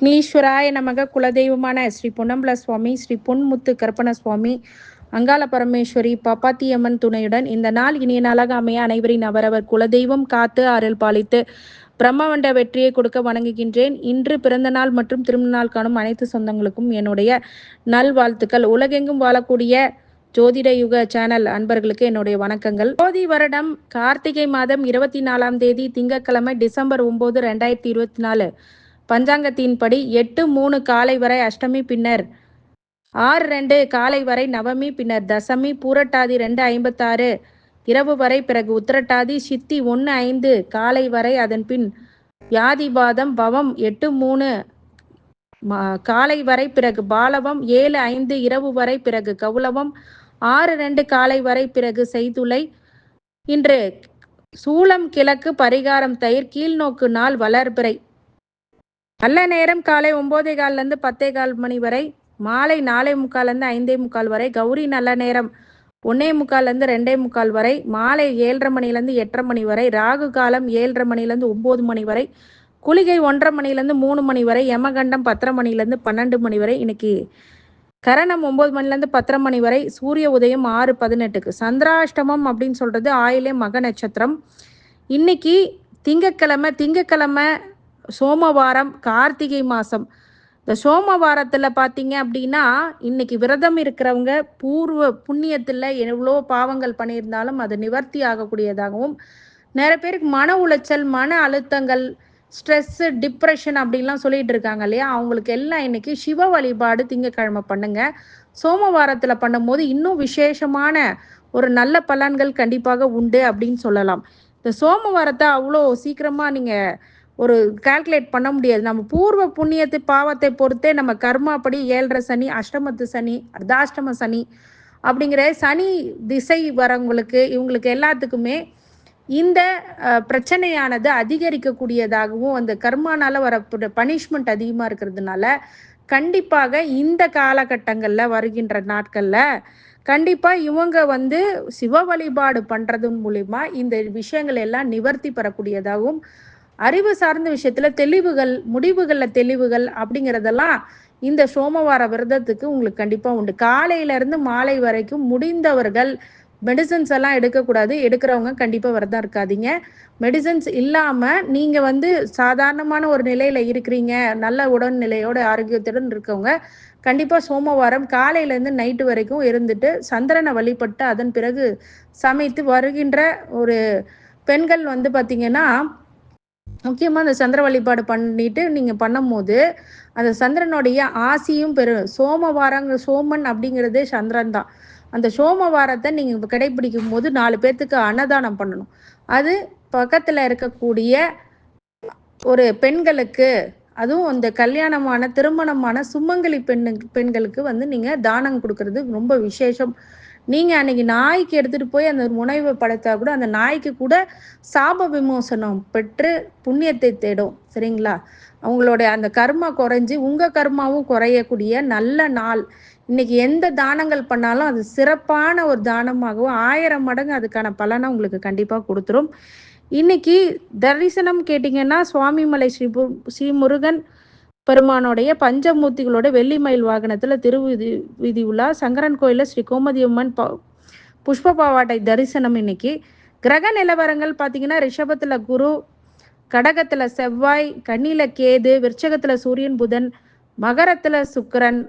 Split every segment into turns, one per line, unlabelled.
விக்னேஸ்வராய நமக குலதெய்வமான ஸ்ரீ பொன்னம்பல சுவாமி ஸ்ரீ பொன்முத்து கற்பன சுவாமி அங்காள பரமேஸ்வரி பப்பாத்தியம்மன் துணையுடன் இந்த நாள் இனிய நாளாக அமைய அனைவரின் அவரவர் குலதெய்வம் காத்து அருள் பாலித்து பிரம்மவண்ட வெற்றியை கொடுக்க வணங்குகின்றேன். இன்று பிறந்த நாள் மற்றும் திருமண நாள் காணும் அனைத்து சொந்தங்களுக்கும் என்னுடைய நல்வாழ்த்துக்கள். உலகெங்கும் வாழக்கூடிய ஜோதிட யுக சேனல் அன்பர்களுக்கு என்னுடைய வணக்கங்கள். ஜோதி வருடம் கார்த்திகை மாதம் இருபத்தி நாலாம் தேதி திங்கட்கிழமை டிசம்பர் ஒன்பது ரெண்டாயிரத்தி இருபத்தி நாலு. பஞ்சாங்கத்தின்படி எட்டு மூணு காலை வரை அஷ்டமி பின்னர். ஆறு ரெண்டு காலை வரை நவமி பின்னர் தசமி பூரட்டாதி ரெண்டு ஐம்பத்தாறு. இரவு வரை பிறகு உத்திரட்டாதி சித்தி ஒன்று ஐந்து காலை வரை அதன் பின் வியாதிபாதம் பவம் எட்டு மூணு. காலை வரை பிறகு பாலவம் ஏழு ஐந்து இரவு வரை பிறகு கௌலவம் ஆறு ரெண்டு காலை வரை பிறகு செய்துளை. இன்று சூளம் கிழக்கு பரிகாரம் தயிர் கீழ்நோக்கு நாள் வளர்பிறை. நல்ல நேரம் காலை ஒம்போதே கால்லேருந்து பத்தே கால் மணி வரை மாலை நாலே முக்கால்லேருந்து ஐந்தே முக்கால் வரை கௌரி நல்ல நேரம் ஒன்னே முக்கால்லேருந்து ரெண்டே முக்கால் வரை மாலை ஏழரை மணிலேருந்து எட்டரை மணி வரை ராகு காலம் ஏழரை மணிலேருந்து ஒம்பது மணி வரை குளிகை ஒன்றரை மணிலேருந்து மூணு மணி வரை யமகண்டம் பத்தரை மணிலேருந்து பன்னெண்டு மணி வரை இன்னைக்கு கரணம் ஒம்பது மணிலேருந்து பத்தரை மணி வரை சூரிய உதயம் ஆறு பதினெட்டுக்கு. சந்திராஷ்டமம் அப்படின்னு சொல்கிறது ஆயிலே மக நட்சத்திரம். இன்னைக்கு திங்கக்கிழமை திங்கக்கிழமை சோமவாரம் கார்த்திகை மாதம் இந்த சோமவாரத்தில் பார்த்தீங்க அப்படின்னா இன்னைக்கு விரதம் இருக்கிறவங்க பூர்வ புண்ணியத்தில் எவ்வளோ பாவங்கள் பண்ணியிருந்தாலும் அது நிவர்த்தி ஆகக்கூடியதாகவும் நிறைய பேருக்கு மன உளைச்சல் மன அழுத்தங்கள் ஸ்ட்ரெஸ்ஸு டிப்ரெஷன் அப்படின்லாம் சொல்லிட்டு இருக்காங்க இல்லையா? அவங்களுக்கு எல்லாம் இன்னைக்கு சிவ வழிபாடு திங்கக்கிழமை பண்ணுங்க. சோமவாரத்தில் பண்ணும்போது இன்னும் விசேஷமான ஒரு நல்ல பலன்கள் கண்டிப்பாக உண்டு அப்படின்னு சொல்லலாம். இந்த சோமவாரத்தை அவ்வளோ சீக்கிரமாக நீங்கள் ஒரு கால்குலேட் பண்ண முடியாது. நம்ம பூர்வ புண்ணியத்து பாவத்தை பொறுத்தே நம்ம கர்மாப்படி ஏழரை சனி அஷ்டமத்து சனி அர்த்தாஷ்டம சனி அப்படிங்கிற சனி திசை வரவங்களுக்கு இவங்களுக்கு எல்லாத்துக்குமே இந்த பிரச்சனையானது அதிகரிக்கக்கூடியதாகவும் அந்த கர்மானால வர பனிஷ்மெண்ட் அதிகமாக இருக்கிறதுனால கண்டிப்பாக இந்த காலகட்டங்களில் வருகின்ற நாட்களில் கண்டிப்பாக இவங்க வந்து சிவ வழிபாடு பண்ணுறதன் மூலிமா இந்த விஷயங்கள் எல்லாம் நிவர்த்தி பெறக்கூடியதாகவும் அறிவு சார்ந்த விஷயத்தில் தெளிவுகள் முடிவுகளில் தெளிவுகள் அப்படிங்கிறதெல்லாம் இந்த சோமவார விரதத்துக்கு உங்களுக்கு கண்டிப்பாக உண்டு. காலையிலேருந்து மாலை வரைக்கும் முடிந்தவர்கள் மெடிசன்ஸ் எல்லாம் எடுக்கக்கூடாது. எடுக்கிறவங்க கண்டிப்பாக விரதம் இருக்காதீங்க. மெடிசன்ஸ் இல்லாமல் நீங்கள் வந்து சாதாரணமான ஒரு நிலையில் இருக்கிறீங்க. நல்ல உடல்நிலையோட ஆரோக்கியத்துடன் இருக்கவங்க கண்டிப்பாக சோமவாரம் காலையிலேருந்து நைட்டு வரைக்கும் இருந்துட்டு சந்திரனை வழிபட்டு அதன் பிறகு சமைத்து வருகின்ற ஒரு பெண்கள் வந்து பார்த்திங்கன்னா முக்கியமாக அந்த சந்திர வழிபாடு பண்ணிட்டு நீங்கள் பண்ணும்போது அந்த சந்திரனுடைய ஆசியும் பெரும். சோமவாரங்கிற சோமன் அப்படிங்கிறதே சந்திரன் தான். அந்த சோமவாரத்தை நீங்கள் கடைபிடிக்கும் போது நாலு பேர்த்துக்கு அன்னதானம் பண்ணணும். அது பக்கத்தில் இருக்கக்கூடிய ஒரு பெண்களுக்கு அதுவும் அந்த கல்யாணமான திருமணமான சுமங்கலி பெண்ணு பெண்களுக்கு வந்து நீங்கள் தானம் கொடுக்கறது ரொம்ப விசேஷம். நீங்கள் அன்னைக்கு நாய்க்கு எடுத்துகிட்டு போய் அந்த முனைவை படைத்தா கூட அந்த நாய்க்கு கூட சாப விமோசனம் பெற்று புண்ணியத்தை தேடும். சரிங்களா? அவங்களுடைய அந்த கர்மா குறைஞ்சி உங்கள் கர்மாவும் குறையக்கூடிய நல்ல நாள். இன்னைக்கு எந்த தானங்கள் பண்ணாலும் அது சிறப்பான ஒரு தானமாகவும் ஆயிரம் மடங்கு அதுக்கான பலனை உங்களுக்கு கண்டிப்பாக கொடுத்துரும். இன்னைக்கு தரிசனம் கேட்டிங்கன்னா சுவாமிமலை ஸ்ரீ ஸ்ரீமுருகன் ஸ்ரீ முருகன் பெருமானுடைய பஞ்சமூர்த்திகளோட வெள்ளி மயில் வாகனத்தில் திருவிதி விதி உலா சங்கரன் கோயிலில் ஸ்ரீ கோமதியம்மன் ப புஷ்ப பாவாட்டை தரிசனம் இன்னைக்கு. கிரக நிலவரங்கள் பார்த்தீங்கன்னா ரிஷபத்தில் குரு கடகத்தில் செவ்வாய் கண்ணியில் கேது விருச்சகத்தில் சூரியன் புதன் மகரத்தில் சுக்கரன்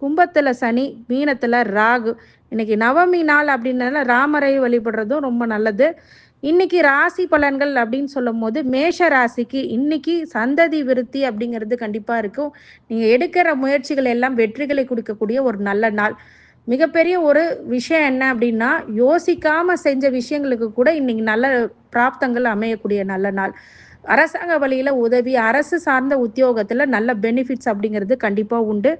கும்பத்தில் சனி மீனத்தில் ராகு. இன்னைக்கு நவமி நாள் அப்படின்னால ராமரை வழிபடுறதும் ரொம்ப நல்லது. இன்னைக்கு ராசி பலன்கள் அப்படின்னு சொல்லும் போது மேஷ ராசிக்கு இன்னைக்கு சந்ததி விருத்தி அப்படிங்கிறது கண்டிப்பாக இருக்கும். நீங்கள் எடுக்கிற முயற்சிகள் எல்லாம் வெற்றிகளை கொடுக்கக்கூடிய ஒரு நல்ல நாள். மிகப்பெரிய ஒரு விஷயம் என்ன அப்படின்னா யோசிக்காம செஞ்ச விஷயங்களுக்கு கூட இன்னைக்கு நல்ல பிராப்தங்கள் அமையக்கூடிய நல்ல நாள். அரசாங்க வழியில உதவி அரசு சார்ந்த உத்தியோகத்துல நல்ல பெனிஃபிட்ஸ் அப்படிங்கிறது கண்டிப்பா உண்டு.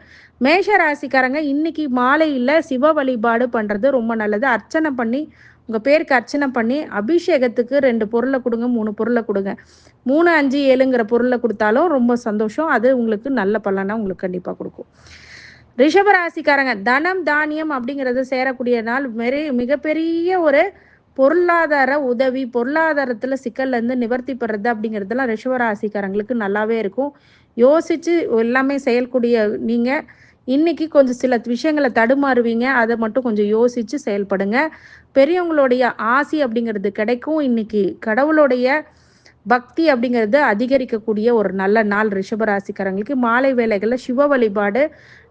மேஷ ராசிக்காரங்க இன்னைக்கு மாலையில சிவ வழிபாடு பண்றது ரொம்ப நல்லது. அர்ச்சனை பண்ணி உங்கள் பேருக்கு அர்ச்சனை பண்ணி அபிஷேகத்துக்கு ரெண்டு பொருளை கொடுங்க மூணு பொருளை கொடுங்க. மூணு அஞ்சு ஏழுங்கிற பொருளை கொடுத்தாலும் ரொம்ப சந்தோஷம். அது உங்களுக்கு நல்ல பலனை உங்களுக்கு கண்டிப்பாக கொடுக்கும். ரிஷபராசிக்காரங்க தனம் தானியம் அப்படிங்கிறது சேரக்கூடிய நாள் மெரி மிகப்பெரிய ஒரு பொருளாதார உதவி பொருளாதாரத்தில் சிக்கல்லேருந்து நிவர்த்தி பெறது அப்படிங்கிறதுலாம் ரிஷபராசிக்காரங்களுக்கு நல்லாவே இருக்கும். யோசித்து எல்லாமே செயல்கூடிய நீங்கள் இன்றைக்கி கொஞ்சம் சில விஷயங்களை தடுமாறுவீங்க. அதை மட்டும் கொஞ்சம் யோசித்து செயல்படுங்க. பெரியவங்களுடைய ஆசி அப்படிங்கிறது கிடைக்கும். இன்றைக்கி கடவுளுடைய பக்தி அப்படிங்கிறது அதிகரிக்கக்கூடிய ஒரு நல்ல நாள் ரிஷபராசிக்காரங்களுக்கு. மாலை வேலைகளில் சிவ வழிபாடு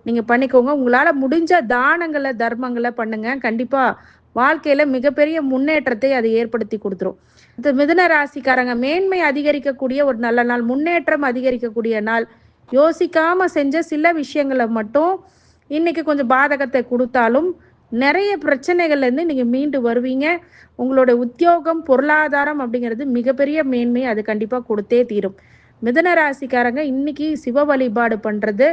நீங்கள் பண்ணிக்கோங்க. உங்களால் முடிஞ்ச தானங்களை தர்மங்களை பண்ணுங்கள் கண்டிப்பாக வாழ்க்கையில் மிகப்பெரிய முன்னேற்றத்தை அது ஏற்படுத்தி கொடுத்துரும். இந்த மிதுன ராசிக்காரங்க மேன்மை அதிகரிக்கக்கூடிய ஒரு நல்ல நாள் முன்னேற்றம் அதிகரிக்கக்கூடிய நாள். யோசிக்காமல் செஞ்ச சில விஷயங்களை மட்டும் இன்றைக்கி கொஞ்சம் பாதகத்தை கொடுத்தாலும் நிறைய பிரச்சனைகள்லேருந்து நீங்கள் மீண்டு வருவீங்க. உங்களோட உத்தியோகம் பொருளாதாரம் அப்படிங்கிறது மிகப்பெரிய மேன்மை அது கண்டிப்பாக கொடுத்தே தீரும். மிதன ராசிக்காரங்க இன்னைக்கு சிவ வழிபாடு பண்ணுறது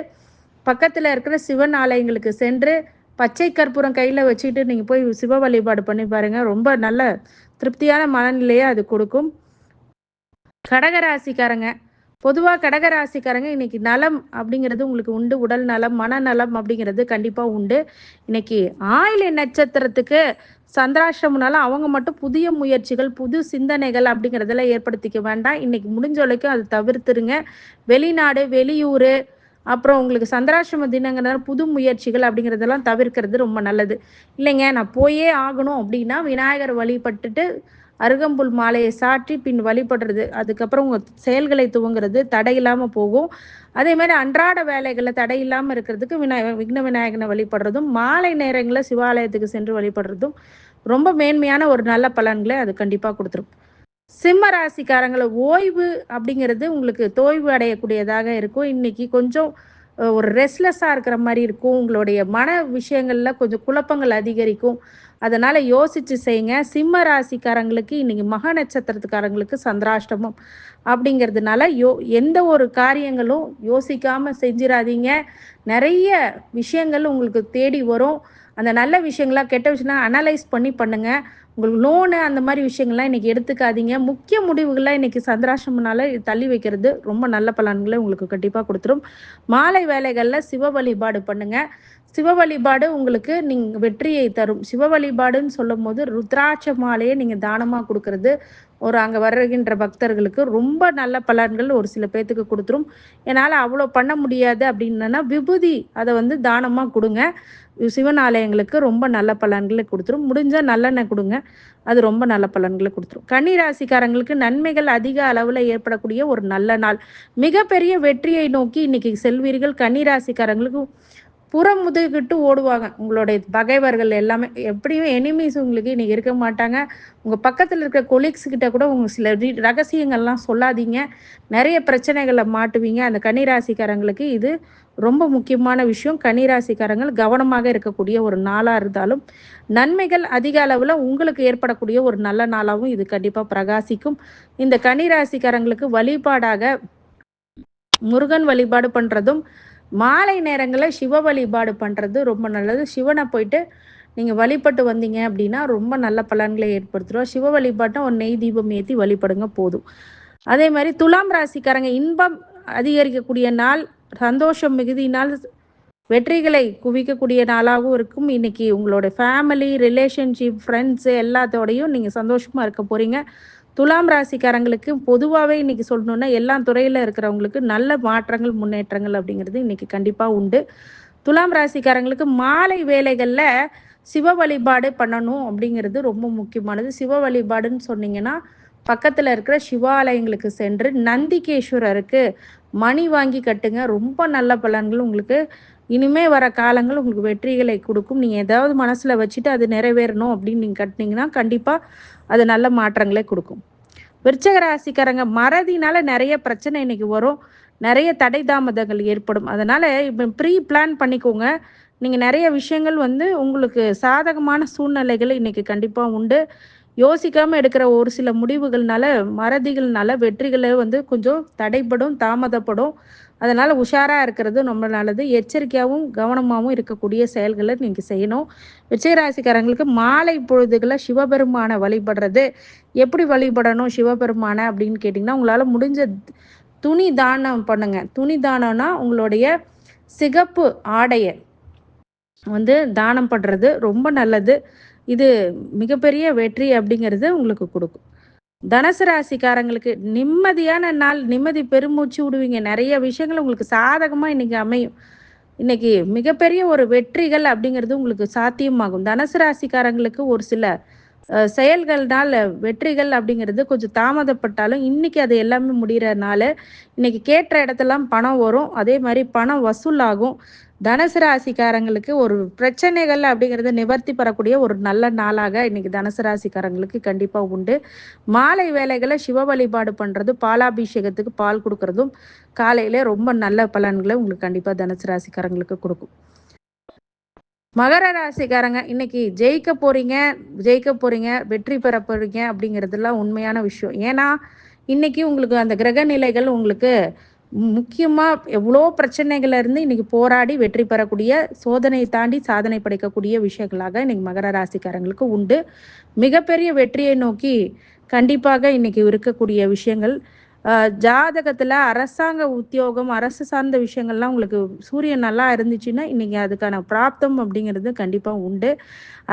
பக்கத்தில் இருக்கிற சிவன் ஆலயங்களுக்கு சென்று பச்சை கற்பூரம் கையில் வச்சுக்கிட்டு நீங்கள் போய் சிவ வழிபாடு பண்ணி பாருங்கள் ரொம்ப நல்ல திருப்தியான மனநிலையை அது கொடுக்கும். கடகராசிக்காரங்க பொதுவாக கடகராசிக்காரங்க இன்னைக்கு நலம் அப்படிங்கிறது உங்களுக்கு உண்டு உடல் நலம் மனநலம் அப்படிங்கிறது கண்டிப்பாக உண்டு. இன்னைக்கு ஆயிலை நட்சத்திரத்துக்கு சந்திராஷ்டமனால அவங்க மட்டும் புதிய முயற்சிகள் புது சிந்தனைகள் அப்படிங்கிறதெல்லாம் ஏற்படுத்திக்க வேண்டாம். இன்னைக்கு முடிஞ்ச வரைக்கும் அதை தவிர்த்துருங்க. வெளிநாடு வெளியூர் அப்புறம் உங்களுக்கு சந்திராசிரம தினங்கிறதால புது முயற்சிகள் அப்படிங்கிறதெல்லாம் தவிர்க்கிறது ரொம்ப நல்லது. இல்லைங்க நான் போயே ஆகணும் அப்படின்னா விநாயகர் வழிபட்டுட்டு அருகம்புல் மாலையை சாற்றி பின் வழிபடுறது. அதுக்கப்புறம் உங்கள் செயல்களை துவங்குறது. தடை இல்லாமல் போகும். அதே மாதிரி அன்றாட வேலைகளில் தடை இல்லாமல் இருக்கிறதுக்கு விநாய விக்ன விநாயகனை வழிபடுறதும் மாலை நேரங்களில் சிவாலயத்துக்கு சென்று வழிபடுறதும் ரொம்ப மேன்மையான ஒரு நல்ல பலன்களை அது கண்டிப்பாக கொடுத்துரும். சிம்ம ராசிக்காரங்களை ஓய்வு அப்படிங்கிறது உங்களுக்கு தோய்வு அடையக்கூடியதாக இருக்கும். இன்னைக்கு கொஞ்சம் ஒரு ரெஸ்ட்லெஸ்ஸாக இருக்கிற மாதிரி இருக்கும். உங்களுடைய மன விஷயங்களில் கொஞ்சம் குழப்பங்கள் அதிகரிக்கும். அதனால் யோசித்து செய்யுங்க. சிம்ம ராசிக்காரங்களுக்கு இன்றைக்கி மக நட்சத்திரத்துக்காரங்களுக்கு சந்திராஷ்டமம் அப்படிங்கிறதுனால யோ எந்த ஒரு காரியங்களும் யோசிக்காமல் செஞ்சிடாதீங்க நிறைய விஷயங்கள் உங்களுக்கு தேடி வரும். அந்த நல்ல விஷயங்களா கெட்ட விஷயம்லாம் அனலைஸ் பண்ணி பண்ணுங்கள் உங்களுக்கு லோனு அந்த மாதிரி விஷயங்கள்லாம் இன்றைக்கி எடுத்துக்காதீங்க. முக்கிய முடிவுகள்லாம் இன்றைக்கி சந்திராசிரமனால தள்ளி வைக்கிறது ரொம்ப நல்ல பலன்களை உங்களுக்கு கண்டிப்பாக கொடுத்துரும். மாலை வேலைகளில் சிவ வழிபாடு பண்ணுங்கள் சிவ வழிபாடு உங்களுக்கு நீங்கள் வெற்றியை தரும். சிவ வழிபாடுன்னு சொல்லும் போது ருத்ராட்ச மாலையை நீங்கள் தானமாக கொடுக்கறது. ஒரு அங்கே வருகின்ற பக்தர்களுக்கு ரொம்ப நல்ல பலன்கள் ஒரு சில பேர்த்துக்கு கொடுத்துரும். என்னால் அவ்வளோ பண்ண முடியாது அப்படின்னா விபூதி அதை வந்து தானமாக கொடுங்க. சிவன் ஆலயங்களுக்கு ரொம்ப நல்ல பலன்களை கொடுத்துரும். முடிஞ்சால் நல்லெண்ணெய் கொடுங்க. அது ரொம்ப நல்ல பலன்களை கொடுத்துரும். கன்னி ராசிக்காரங்களுக்கு நன்மைகள் அதிக அளவில் ஏற்படக்கூடிய ஒரு நல்ல நாள். மிகப்பெரிய வெற்றியை நோக்கி இன்னைக்கு செல்வீர்கள். கன்னி ராசிக்காரங்களுக்கு புறம் முதுகிட்டு ஓடுவாங்க. உங்களுடைய பகைவர்கள் எல்லாமே எப்படியும் எனிமீஸ் உங்களுக்கு இன்னைக்கு இருக்க மாட்டாங்க. உங்கள் பக்கத்தில் இருக்கிற கொலீக்ஸ் கிட்ட கூட உங்க சில ரகசியங்கள்லாம் சொல்லாதீங்க. நிறைய பிரச்சனைகளை மாட்டுவீங்க. அந்த கன்னிராசிக்காரங்களுக்கு இது ரொம்ப முக்கியமான விஷயம். கன்னிராசிக்காரங்கள் கவனமாக இருக்கக்கூடிய ஒரு நாளாக இருந்தாலும் நன்மைகள் அதிக அளவில் உங்களுக்கு ஏற்படக்கூடிய ஒரு நல்ல நாளாகவும் இது கண்டிப்பாக பிரகாசிக்கும். இந்த கன்னிராசிக்காரங்களுக்கு வழிபாடாக முருகன் வழிபாடு பண்ணுறதும் மாலை நேரங்களில் சிவ வழிபாடு பண்ணுறது ரொம்ப நல்லது. சிவனை போயிட்டு நீங்கள் வழிபட்டு வந்தீங்க அப்படின்னா ரொம்ப நல்ல பலன்களை ஏற்படுத்துகிறோம் சிவ வழிபாட்டை ஒரு நெய் தீபம் ஏற்றி வழிபடுங்க போதும். அதே மாதிரி துலாம் ராசிக்காரங்க இன்பம் அதிகரிக்கக்கூடிய நாள் சந்தோஷம் மிகுதியினால் வெற்றிகளை குவிக்கக்கூடிய நாளாகவும் இருக்கும். இன்னைக்கு உங்களோட ஃபேமிலி ரிலேஷன்ஷிப் ஃப்ரெண்ட்ஸு எல்லாத்தோடையும் நீங்கள் சந்தோஷமாக இருக்க போகிறீங்க துலாம் ராசிக்காரங்களுக்கு பொதுவாகவே இன்றைக்கி சொல்லணுன்னா எல்லா துறையில் இருக்கிறவங்களுக்கு நல்ல மாற்றங்கள் முன்னேற்றங்கள் அப்படிங்கிறது இன்றைக்கி கண்டிப்பாக உண்டு. துலாம் ராசிக்காரங்களுக்கு மாலை வேலைகளில் சிவ வழிபாடு பண்ணணும் அப்படிங்கிறது ரொம்ப முக்கியமானது. சிவ வழிபாடுன்னு சொன்னீங்கன்னா பக்கத்தில் இருக்கிற சிவாலயங்களுக்கு சென்று நந்திகேஸ்வரருக்கு மணி வாங்கி கட்டுங்க. ரொம்ப நல்ல பலன்கள் உங்களுக்கு இனிமே வர காலங்கள் உங்களுக்கு வெற்றிகளை கொடுக்கும். நீங்கள் ஏதாவது மனசில் வச்சுட்டு அது நிறைவேறணும் அப்படின்னு நீங்கள் கட்டினீங்கன்னா கண்டிப்பாக அது நல்ல மாற்றங்களை கொடுக்கும். விருச்சக ராசிக்காரங்க மறதினால நிறைய பிரச்சனை இன்னைக்கு வரும். நிறைய தடை தாமதங்கள் ஏற்படும். அதனால் இப்போ ப்ரீ பிளான் பண்ணிக்கோங்க. நீங்கள் நிறைய விஷயங்கள் வந்து உங்களுக்கு சாதகமான சூழ்நிலைகள் இன்னைக்கு கண்டிப்பாக உண்டு. யோசிக்காமல் எடுக்கிற ஒரு சில முடிவுகள்னால மறதிகள்னால வெற்றிகளை வந்து கொஞ்சம் தடைப்படும் தாமதப்படும். அதனால் உஷாராக இருக்கிறது ரொம்ப நல்லது. எச்சரிக்கையாகவும் கவனமாகவும் இருக்கக்கூடிய செயல்களை நீங்கள் செய்யணும். விஜயராசிக்காரங்களுக்கு மாலை பொழுதுகளை சிவபெருமானை வழிபடுறது. எப்படி வழிபடணும் சிவபெருமானை அப்படின்னு கேட்டிங்கன்னா உங்களால் முடிஞ்ச துணி தானம் பண்ணுங்க. துணி தானம்னா உங்களுடைய சிகப்பு ஆடையை வந்து தானம் பண்ணுறது ரொம்ப நல்லது. இது மிகப்பெரிய வெற்றி அப்படிங்கிறது உங்களுக்கு கொடுக்கும். தனுசு ராசிக்காரங்களுக்கு நிம்மதியான நாள் நிம்மதி பெருமூச்சு விடுவீங்க. நிறைய விஷயங்கள் உங்களுக்கு சாதகமாக இன்னைக்கு அமையும். இன்னைக்கு மிகப்பெரிய ஒரு வெற்றிகள் அப்படிங்கிறது உங்களுக்கு சாத்தியமாகும். தனுசு ராசிக்காரங்களுக்கு ஒரு சில செயல்கள்னால வெற்றிகள் அப்படிங்கிறது கொஞ்சம் தாமதப்பட்டாலும் இன்னைக்கு அது எல்லாமே முடிகிறனால இன்னைக்கு கேட்ட இடத்தெல்லாம் பணம் வரும். அதே மாதிரி பணம் வசூலாகும் தனுசு ராசிக்காரங்களுக்கு ஒரு பிரச்சனைகள் அப்படிங்கிறத நிவர்த்தி பெறக்கூடிய ஒரு நல்ல நாளாக இன்னைக்கு தனுசு ராசிக்காரங்களுக்கு கண்டிப்பாக உண்டு. மாலை வேலைகளை சிவ வழிபாடு பண்ணுறது பாலாபிஷேகத்துக்கு பால் கொடுக்கறதும் காலையில் ரொம்ப நல்ல பலன்களை உங்களுக்கு கண்டிப்பாக தனுசு ராசிக்காரங்களுக்கு கொடுக்கும். மகர ராசிக்காரங்க இன்னைக்கு ஜெயிக்க போறீங்க ஜெயிக்க போறீங்க வெற்றி பெற போறீங்க அப்படிங்கிறதுலாம் உண்மையான விஷயம். ஏன்னா இன்னைக்கு உங்களுக்கு அந்த கிரக நிலைகள் உங்களுக்கு முக்கியமாக எவ்வளோ பிரச்சனைகள் இருந்து இன்னைக்கு போராடி வெற்றி பெறக்கூடிய சோதனையை தாண்டி சாதனை படைக்கக்கூடிய விஷயங்களாக இன்னைக்கு மகர ராசிக்காரங்களுக்கு உண்டு. மிகப்பெரிய வெற்றியை நோக்கி கண்டிப்பாக இன்னைக்கு இருக்கக்கூடிய விஷயங்கள். ஜாதகத்தில் அரசாங்க உத்தியோகம் அரசு சார்ந்த விஷயங்கள்லாம் உங்களுக்கு சூரியன் நல்லா இருந்துச்சுன்னா இன்றைக்கி அதுக்கான பிராப்தம் அப்படிங்கிறது கண்டிப்பாக உண்டு.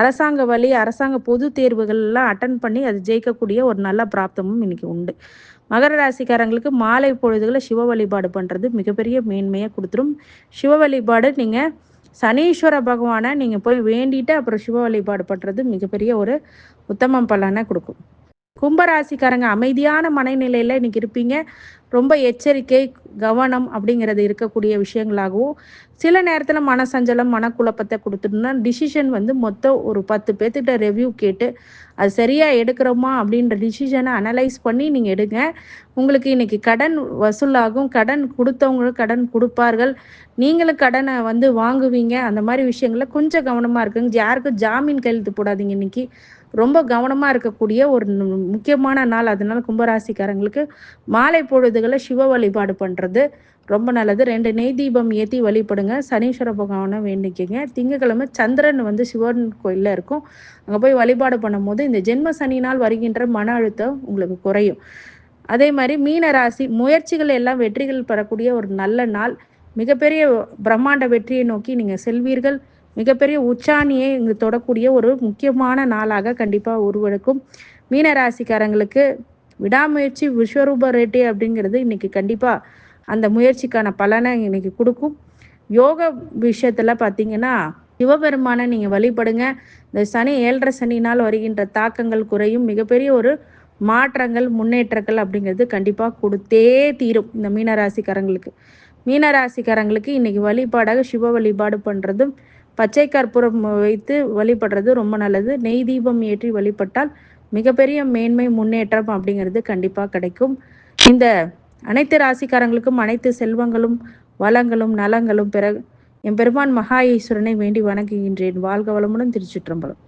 அரசாங்க வழி அரசாங்க பொது தேர்வுகள்லாம் அட்டன் பண்ணி அது ஜெயிக்கக்கூடிய ஒரு நல்ல பிராப்தமும் இன்றைக்கி உண்டு. மகர ராசிக்காரங்களுக்கு மாலை பொழுதுகளை சிவ வழிபாடு பண்ணுறது மிகப்பெரிய மேன்மையை கொடுத்துரும். சிவ வழிபாடு நீங்கள் சனீஸ்வர பகவானை நீங்கள் போய் வேண்டிட்டு அப்புறம் சிவ வழிபாடு பண்ணுறது மிகப்பெரிய ஒரு உத்தமம் பலனை கொடுக்கும். கும்பராசிக்காரங்க அமைதியான மனநிலையில் இன்னைக்கு இருப்பீங்க. ரொம்ப எச்சரிக்கை கவனம் அப்படிங்கிறது இருக்கக்கூடிய விஷயங்களாகவும் சில நேரத்தில் மனசஞ்சலம் மனக்குழப்பத்தை கொடுத்துட்டோம்னா டிசிஷன் வந்து மொத்தம் ஒரு பத்து பேர்த்துக்கிட்ட ரிவ்யூ கேட்டு அது சரியாக எடுக்கிறோமா அப்படின்ற டிசிஷனை அனலைஸ் பண்ணி நீங்கள் எடுங்க. உங்களுக்கு இன்றைக்கி கடன் வசூலாகும் கடன் கொடுத்தவங்களும் கடன் கொடுப்பார்கள். நீங்களும் கடனை வந்து வாங்குவீங்க. அந்த மாதிரி விஷயங்களை கொஞ்சம் கவனமாக இருக்குங்க. யாருக்கும் ஜாமீன் கையெழுத்து போடாதீங்க இன்றைக்கி ரொம்ப கவனமாக இருக்கக்கூடிய ஒரு முக்கியமான நாள். அதனால கும்பராசிக்காரங்களுக்கு மாலை பொழுது பொழுதுகளை சிவ வழிபாடு பண்ணுறது ரொம்ப நல்லது. ரெண்டு நெய் தீபம் ஏற்றி வழிபடுங்க. சனீஸ்வர பகவானை வேண்டிக்கங்க. திங்கக்கிழமை சந்திரன் வந்து சிவன் கோயிலில் இருக்கும். அங்கே போய் வழிபாடு பண்ணும்போது இந்த ஜென்ம சனினால் வருகின்ற மன அழுத்தம் உங்களுக்கு குறையும். அதே மாதிரி மீன ராசி முயற்சிகள் எல்லாம் வெற்றிகள் பெறக்கூடிய ஒரு நல்ல நாள். மிகப்பெரிய பிரம்மாண்ட வெற்றியை நோக்கி நீங்கள் செல்வீர்கள். மிகப்பெரிய உச்சாணியை இங்கு தொடக்கூடிய ஒரு முக்கியமான நாளாக கண்டிப்பாக உருவெடுக்கும். மீனராசிக்காரங்களுக்கு விடாமுயற்சி விஸ்வரூப ரெட்டி அப்படிங்கிறது இன்னைக்கு கண்டிப்பாக அந்த முயற்சிக்கான பலனை இன்னைக்கு கொடுக்கும். யோக விஷயத்தில் பார்த்தீங்கன்னா சிவபெருமானை நீங்கள் வழிபடுங்க. இந்த சனி ஏழரை சனினால் வருகின்ற தாக்கங்கள் குறையும். மிகப்பெரிய ஒரு மாற்றங்கள் முன்னேற்றங்கள் அப்படிங்கிறது கண்டிப்பாக கொடுத்தே தீரும் இந்த மீனராசிக்காரங்களுக்கு. மீனராசிக்காரங்களுக்கு இன்னைக்கு வழிபாடாக சிவ வழிபாடு பண்ணுறதும் பச்சை கற்பூரம் வைத்து வழிபடுறது ரொம்ப நல்லது. நெய் தீபம் ஏற்றி வழிபட்டால் மிகப்பெரிய மேன்மை முன்னேற்றம் அப்படிங்கிறது கண்டிப்பாக கிடைக்கும். இந்த அனைத்து ராசிக்காரங்களுக்கும் அனைத்து செல்வங்களும் வளங்களும் நலங்களும் பெற என் பெருமான் மகா ஈஸ்வரனை வேண்டி வணங்குகின்றேன். வாழ்க வளமுடன் திருச்சிற்றம்பலம்.